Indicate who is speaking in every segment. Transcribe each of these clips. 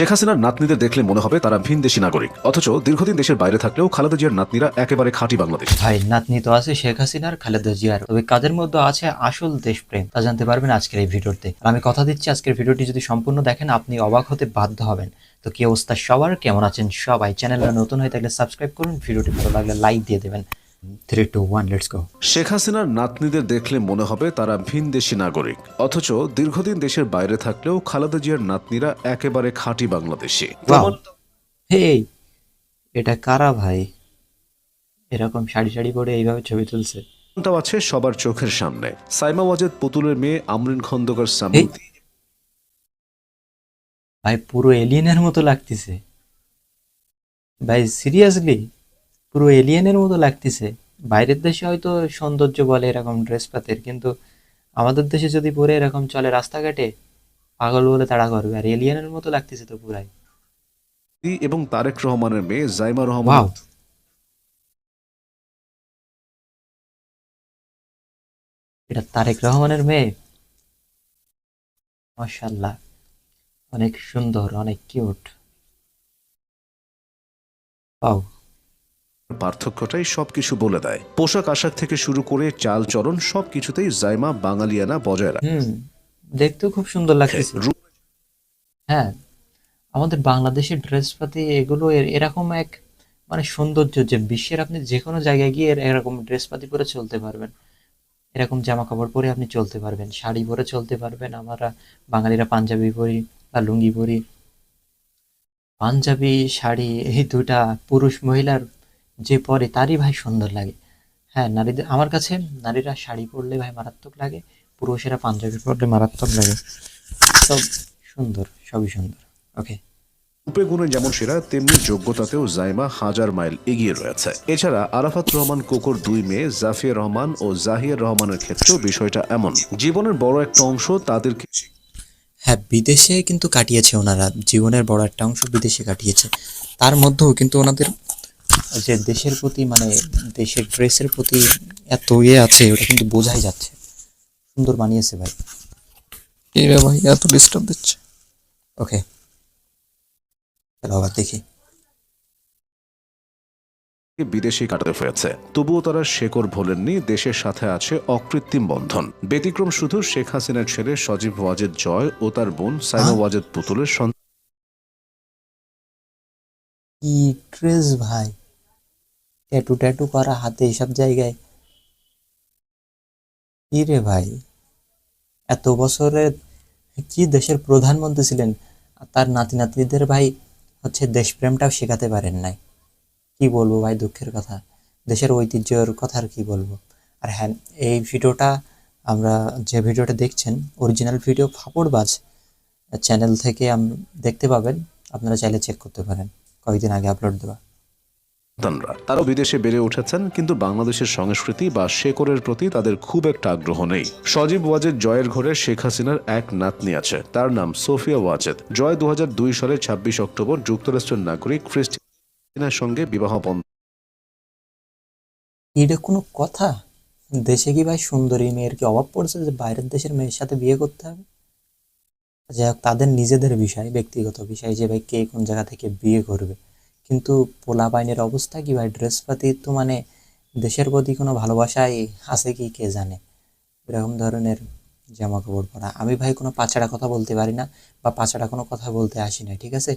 Speaker 1: শেখ হাসিনার নাতনিদের দেখলে মনে হবে তারা ভিনদেশী নাগরিক। অথচ দীর্ঘদিন দেশের বাইরে থাকলেও খালেদা জিয়ার নাতনিরা একেবারে খাঁটি বাংলাদেশ।
Speaker 2: ভাই, নাতনি তো আছে শেখ হাসিনার, খালেদা জিয়ার। তবে কাদের মধ্যে আছে আসল দেশপ্রেম, তা জানতে পারবেন আজকের এই ভিডিওতে। আর আমি কথা দিচ্ছি আজকের ভিডিওটি যদি সম্পূর্ণ দেখেন, আপনি অবাক হতে বাধ্য হবেন। তো কি অবস্থা সবার? কেমন আছেন সবাই? চ্যানেলটা নতুন হয়ে থাকলে সাবস্ক্রাইব করুন, ভিডিওটি ভালো লাগলে লাইক দিয়ে দেবেন। Three two one let's go
Speaker 1: Sheikh হাসিনার নাতনিদের দেখলে মনে হবে তারা ভিনদেশী নাগরিক। অথচ দীর্ঘদিন দেশের বাইরে থাকলেও খালেদা জিয়ার নাতনিরা একেবারে খাঁটি বাংলাদেশী।
Speaker 2: Wow. এটা কারা ভাই? এরকম শাড়ি শাড়ি পরে এইভাবে ছবি তুলছে।
Speaker 1: এমনটাও আছে সবার চোখের সামনে। সাইমা ওয়াজেদ পুতুলের মেয়ে আমরিন খন্দকার
Speaker 2: ভাই পুরো এলিয়েনের মতো লাগতেছে। ভাই সিরিয়াসলি পুরো এলিয়েনের মতো লাগতেছে। বাইরের দেশে হয়তো সৌন্দর্য বলে এরকম ড্রেস পাতের কিন্তু আমাদের দেশে যদি পরে এরকম চলে রাস্তাঘাটে পাগল বলে তাড়া করবে। আর এলিয়েনের মতো লাগতেছে তো পুরাই।
Speaker 1: এবং তারেক রহমানের মেয়ে জাইমা রহমান।
Speaker 2: এটা তারেক রহমানের মেয়ে? মাশাল্লাহ অনেক সুন্দর অনেক কিউট পাও
Speaker 1: পার্থক্যটাই সবকিছু বলে দেয়। পোশাক আশাক থেকে শুরু করে চাল চরণ সবকিছুতেই জাইমা বাঙালিয়ানা বজায় রাখে।
Speaker 2: হুম দেখতেও খুব সুন্দর
Speaker 1: লাগছে
Speaker 2: হ্যাঁ আমাদের বাংলাদেশের ড্রেসপাতি এগুলো এরকম এক মানে সৌন্দর্য যে বিশ্বের আপনি যে কোনো জায়গায় গিয়ে এর- এরকম ড্রেসপাতি পরে চলতে পারবেন। এরকম জামা কাপড় পরে আপনি চলতে পারবেন। শাড়ি পরে চলতে পারবেন। আমরা বাঙালিরা পাঞ্জাবি পরি বা লুঙ্গি পরি। পাঞ্জাবি শাড়ি এই দুটা পুরুষ মহিলার যে পরে তারই ভাই সুন্দর লাগে। হ্যাঁ নারীদের আমার কাছে নারীরা শাড়ি পরলে ভাই মারাত্মক লাগে পুরুষেরা পাঞ্জাবি পরলে মারাত্মক লাগে। সব সুন্দর সবই সুন্দর। ওকে
Speaker 1: রূপে গুণে যেমন সেরা তেমনি যোগ্যতাতেও জাইমা হাজার মাইল এগিয়ে রয়েছে। এছাড়া আরাফাত রহমান কোকর দুই মেয়ে জাফিয়া রহমান ও জাহিয়া রহমানের ক্ষেত্রেও বিষয়টা এমন। জীবনের বড় একটা অংশ তাদেরকে
Speaker 2: হ্যাঁ বিদেশে কিন্তু কাটিয়েছে ওনারা। জীবনের বড় একটা অংশ বিদেশে কাটিয়েছে। তার মধ্যেও কিন্তু ওনাদের যে দেশের প্রতি মানে দেশের ড্রেসের প্রতি এত ইয়ে আছে ওটা কিন্তু বোঝাই যাচ্ছে। সুন্দর বানিয়েছে ভাই।
Speaker 3: ভাই এত ডিস্টার্ব দিচ্ছে।
Speaker 2: ওকে। চলো আবার দেখি।
Speaker 1: বিদেশে কাটাতে হয়েছে। তবুও তারা শেকড় ভোলেননি দেশের সাথে আছে অকৃত্রিম বন্ধন। ব্যতিক্রম শুধু শেখ হাসিনার ছেলে সজীব ওয়াজেদ জয় ও তার বোন সাইমা ওয়াজেদ পুতুলের সন্তান।
Speaker 2: কি ভাই। ট্যাটু ট্যাটু করা হাতে এইসব জায়গায়। কি রে ভাই, এত বছরে কি দেশের প্রধানমন্ত্রী ছিলেন? তার নাতি নাতনিদের ভাই হচ্ছে দেশপ্রেমটাও শেখাতে পারেন নাই। কি বলব ভাই দুঃখের কথা, দেশের ঐতিহ্যের কথা আর কি বলব। আর হ্যাঁ এই ভিডিওটা আমরা যে ভিডিওটা দেখছেন অরিজিনাল ভিডিও ফাপড়বাজ চ্যানেল থেকে দেখতে পাবেন। আপনারা চাইলে চেক করতে পারেন। কয়েকদিন আগে আপলোড দেওয়া।
Speaker 1: সন্তানরা। তারাও বিদেশে বেড়ে উঠেছেন, কিন্তু বাংলাদেশের সংস্কৃতি বা শেকড়ের প্রতি তাদের খুব একটা আগ্রহ নেই। সজীব ওয়াজেদ জয়ের ঘরে শেখ হাসিনার এক নাতনি আছে। তার নাম সোফিয়া ওয়াজেদ। জয় দু সালে ছাব্বিশ অক্টোবর যুক্তরাষ্ট্রের নাগরিক ক্রিস্টিনার সঙ্গে বিবাহ বন্ধ।
Speaker 2: এটা কোনো কথা? দেশে কি ভাই সুন্দরী মেয়ের কি অভাব পড়ছে যে বাইরের দেশের মেয়ের সাথে বিয়ে করতে হবে? যাই তাদের নিজেদের বিষয়, ব্যক্তিগত বিষয় যে ভাই কে কোন জায়গা থেকে বিয়ে করবে। কিন্তু পোলা বাইনের অবস্থা কি ভাই? ড্রেস পাতি তো মানে দেশের প্রতি কোনো ভালোবাসাই আছে কি কে জানে? এরকম ধরনের জামা কাপড় পরা। আমি ভাই কোনো পাছাড়া কথা বলতে পারি না বা পাছাড়া কোনো কথা বলতে আসি না, ঠিক আছে?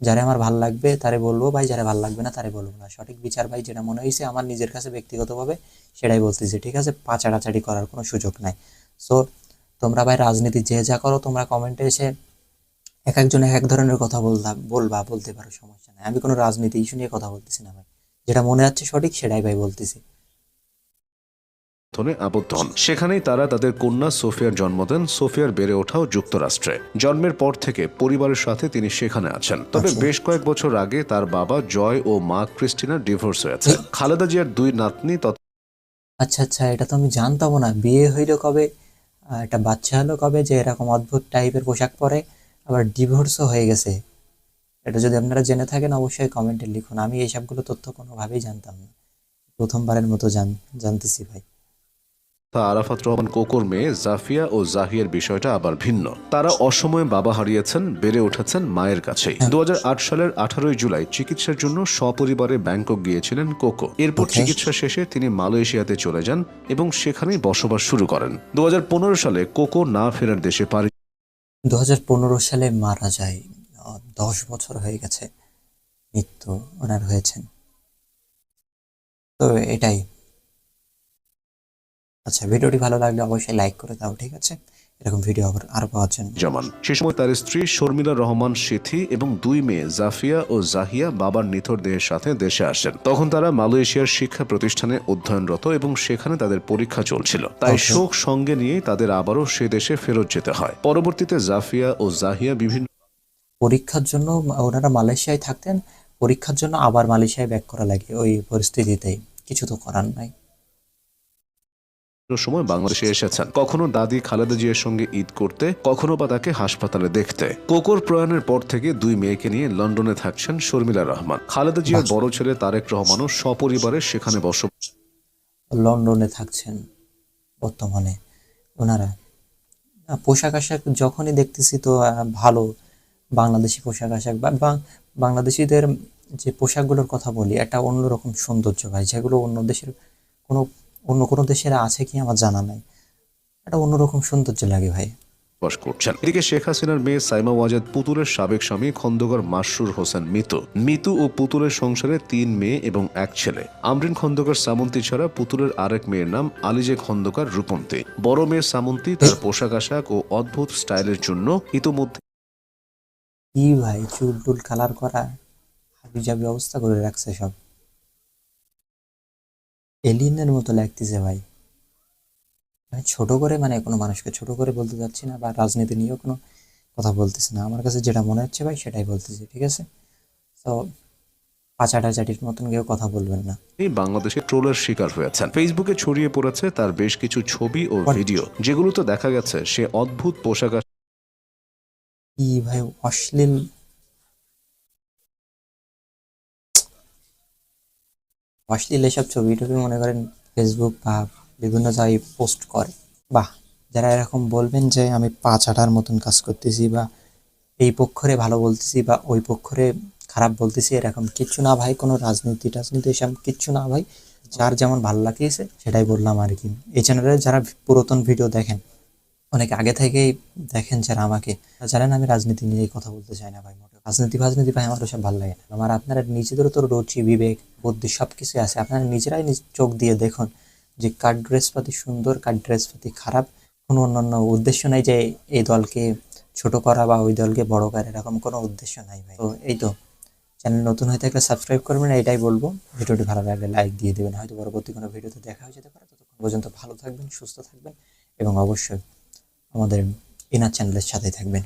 Speaker 2: যারা আমার ভালো লাগবে তারে বলব ভাই, যারা ভালো লাগবে না তারে বলব না। সঠিক বিচার ভাই যেটা মনে হয়েছে আমার নিজের কাছে ব্যক্তিগতভাবে সেটাই বলতেছি, ঠিক আছে? পাচাড়াচাড়ি করার কোনো সুযোগ নাই। সো তোমরা ভাই রাজনীতি যে যা করো তোমরা কমেন্টে এসে এক একজন এক ধরনের কথা বলতা বলবা বলতে পারো সমস্যা নাই। আমি কোনো রাজনীতি ইস্যু নিয়ে কথা বলতেছি না ভাই। যেটা মনে হচ্ছে সঠিক সেটাই ভাই বলতেছি।
Speaker 1: বন্ধনে আবদ্ধ হন। সেখানেই তারা তাদের কন্যা সোফিয়ার জন্ম দেন। সোফিয়ার বেড়ে ওঠাও যুক্তরাষ্ট্রে। জন্মের পর থেকে পরিবারের সাথে তিনি সেখানে আছেন। তবে
Speaker 2: আচ্ছা।
Speaker 1: বেশ কয়েক বছর আগে তার বাবা জয় ও মা ক্রিস্টিনার ডিভোর্স হয়েছে। খালেদা জিয়ার দুই নাতনি
Speaker 2: আচ্ছা আচ্ছা এটা তো আমি জানতাম না। বিয়ে হইল কবে? একটা বাচ্চা হলো কবে? যে এরকম অদ্ভুত টাইপের পোশাক পরে। আবার ডিভোর্সও হয়ে গেছে। এটা যদি আপনারা জেনে থাকেন অবশ্যই কমেন্টে লিখুন। আমি এইসবগুলো তথ্য কোনোভাবেই জানতাম না। প্রথমবারের মতো জান জানতেছি ভাই।
Speaker 1: তা আরাফাত রহমান কোকোর মেয়ে জাফিয়া ও জাহিয়ার বিষয়টা আবার ভিন্ন। তারা অসময়ে বাবা হারিয়েছেন বেড়ে উঠেছেন মায়ের কাছেই। দু সালের আঠারোই জুলাই চিকিৎসার জন্য সপরিবারে ব্যাংকক গিয়েছিলেন কোকো। এরপর চিকিৎসা শেষে তিনি মালয়েশিয়াতে চলে যান এবং সেখানেই বসবাস শুরু করেন। দু হাজার পনেরো সালে কোকো না ফেরার দেশে পাড়ি
Speaker 2: দু সালে মারা যায় দশ বছর হয়ে গেছে মৃত্যু ওনার হয়েছেন। তো এটাই। আচ্ছা ভিডিওটি ভালো লাগলে অবশ্যই লাইক করে দাও, ঠিক আছে? এরকম ভিডিও আবার আরও পাওয়ার জন্য।
Speaker 1: জমান সে সময় তার স্ত্রী শর্মিলা রহমান সেথি এবং দুই মেয়ে জাফিয়া ও জাহিয়া বাবার নিথর দেহের সাথে দেশে আসেন। তখন তারা মালয়েশিয়ার শিক্ষা প্রতিষ্ঠানে অধ্যয়নরত এবং সেখানে তাদের পরীক্ষা চলছিল। তাই. শোক সঙ্গে নিয়ে তাদের আবারও সে দেশে ফেরত যেতে হয়। পরবর্তীতে জাফিয়া ও জাহিয়া বিভিন্ন
Speaker 2: পরীক্ষার জন্য ওনারা মালয়েশিয়ায় থাকতেন। পরীক্ষার জন্য আবার মালয়েশিয়ায় ব্যাক করা লাগে। ওই পরিস্থিতিতেই। কিছু তো করার নাই।
Speaker 1: সময় বাংলাদেশে এসেছেন। কখনো দাদি খালেদা জিয়ার সঙ্গে ঈদ করতে, কখনো বা তাকে হাসপাতালে দেখতে। কোকর প্রয়াণের পর থেকে দুই মেয়েকে নিয়ে লন্ডনে থাকছেন শর্মিলা রহমান। খালেদা জিয়ার বড় ছেলে তারেক রহমানও সপরিবারে সেখানে বসবাস
Speaker 2: লন্ডনে থাকছেন বর্তমানে। ওনারা পোশাক আশাক যখনই দেখতেছি তো ভালো। বাংলাদেশি পোশাক আশাক বা বাংলাদেশিদের যে পোশাকগুলোর কথা বলি, একটা অন্যরকম সৌন্দর্য ভাই, যেগুলো অন্য দেশের কোনো অন্য কোনো দেশের আছে কি আমার জানা নাই। একটা অন্যরকম সৌন্দর্য লাগে ভাই।
Speaker 1: করছেন। এদিকে শেখ হাসিনার মেয়ে সাইমা ওয়াজেদ পুতুলের সাবেক স্বামী খন্দকার মাসরুর হোসেন মিতু। মিতু ও পুতুলের সংসারে তিন মেয়ে এবং এক ছেলে। আমরিন খন্দকার সামন্তী ছাড়া পুতুলের আরেক মেয়ের নাম আলিজে খন্দকার রূপন্তী। বড় মেয়ে সামন্তী তার পোশাক আশাক ও অদ্ভুত স্টাইলের জন্য ইতোমধ্যে
Speaker 2: কি ভাই চুল টুল কালার করা হাবি জাবি অবস্থা করে রাখছে সব। এলিয়েনের মতো লাগতেছে ভাই। ভাই ছোট করে মানে কোনো মানুষকে ছোট করে বলতে যাচ্ছি না বা রাজনীতি নিয়েও কোনো কথা বলতেছি না। আমার কাছে যেটা মনে হচ্ছে ভাই সেটাই বলতেছি ঠিক আছে? তো পাচাটা চাটির মতন কেউ কথা বলবেন না।
Speaker 1: এই বাংলাদেশে ট্রোলের শিকার হয়েছেন। ফেসবুকে ছড়িয়ে পড়েছে তার বেশ কিছু ছবি ও? ভিডিও। যেগুলোতে দেখা গেছে সে অদ্ভুত পোশাক
Speaker 2: কি ভাই অশ্লীল অশ্লীল এসব ছবি টবি মনে করেন ফেসবুক বা বিভিন্ন জায়গায় পোস্ট করে। বাহ, যারা এরকম বলবেন যে আমি পাঁচ আটার মতন কাজ করতেছি বা এই পক্ষরে ভালো বলতেছি বা ওই পক্ষরে খারাপ বলতেছি, এরকম কিচ্ছু না ভাই, কোনো রাজনীতি টাজনীতি এসব কিচ্ছু না ভাই। যার যেমন ভালো লাগিয়েছে, সেটাই বললাম আর কি। এই চ্যানেলে যারা পুরাতন ভিডিও দেখেন অনেক আগে থেকেই দেখেন যারা আমাকে জানেন আমি রাজনীতি নিয়ে কথা বলতে চাই না ভাই, মোটেও। রাজনীতি, ফাজনীতি ভাই আমার সব ভালো লাগে না। আমার আপনারা নিজেদেরও তো রুচি, বিবেক, বুদ্ধি সব কিছু আছে। আপনারা নিজেরাই নিজ চোখ দিয়ে দেখুন যে কার ড্রেস পাতি সুন্দর, কার ড্রেস পাতি খারাপ। কোনো অন্যান্য উদ্দেশ্য নাই যে এই দলকে ছোট করা বা ওই দলকে বড় করা, এরকম কোনো উদ্দেশ্য নাই ভাই। তো এই তো, চ্যানেল নতুন হয়ে থাকলে সাবস্ক্রাইব করবেন, এটাই বলব। ভিডিওটি ভালো লাগলে লাইক দিয়ে দেবেন। হয়তো পরবর্তী কোনো ভিডিওতে দেখা হয়ে যেতে পারে। ততক্ষণ পর্যন্ত ভালো থাকবেন, সুস্থ থাকবেন এবং অবশ্যই আমাদের ইনার চ্যানেলের সাথে থাকবেন।